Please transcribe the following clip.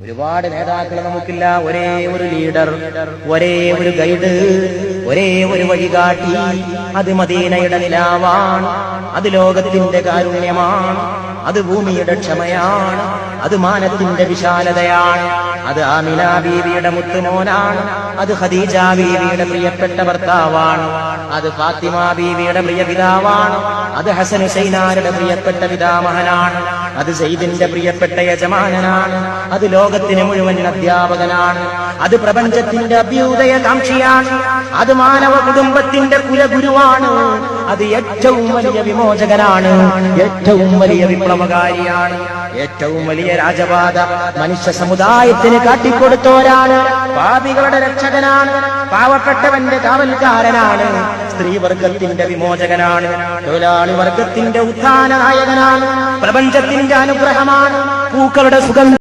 ഒരുപാട് നേതാക്കൾ നമുക്കില്ല. ഒരേ ഒരു ലീഡർ ഒരേ ഒരു ഗൈഡ് ഒരേ ഒരു വഴി കാട്ടി. അത് മദീനയുടെ നിലാവാണ് അത് ലോകത്തിന്റെ കാരുണ്യമാണ്. അത് ഭൂമിയുടെ ക്ഷമയാണ്. അത് മാനത്തിന്റെ വിശാലതയാണ്. അത് ആമിന ബീവിയുടെ മുത്തുമോനാണ്. അത് ഖദീജ ബീവിയുടെ പ്രിയപ്പെട്ട ഭർത്താവാണ്. അത് ഫാത്തിമ ബീവിയുടെ പ്രിയ പിതാവാണ്. അത് ഹസൻ ഹുസൈനാരുടെ പ്രിയപ്പെട്ട പിതാമഹനാണ്. അത് സെയ്ദിന്റെ പ്രിയപ്പെട്ട യജമാനനാണ്. അത് ലോകത്തിന് മുഴുവൻ അധ്യാപകനാണ്. അത് പ്രപഞ്ചത്തിന്റെ അഭ്യുദയ കാംക്ഷിയാണ് അത് മാനവ കുടുംബത്തിന്റെ കുലഗുരുവാണ്. അത് ഏറ്റവും വലിയ വിമോചകനാണ്. ഏറ്റവും വലിയ വിപ്ലവകാരിയാണ്. ഏറ്റവും വലിയ രാജപാത മനുഷ്യ സമുദായത്തിന് കാട്ടിക്കൊടുത്തോരാണ് പാപികളുടെ രക്ഷകനാണ്. പാവപ്പെട്ടവന്റെ കാവൽക്കാരനാണ്. സ്ത്രീവർഗത്തിന്റെ വിമോചകനാണ്. തൊഴിലാളി വർഗത്തിന്റെ ഉത്ഥാന നായകനാണ് പ്രപഞ്ചത്തിന്റെ അനുഗ്രഹമാണ്. പൂക്കളുടെ സുഗന്ധ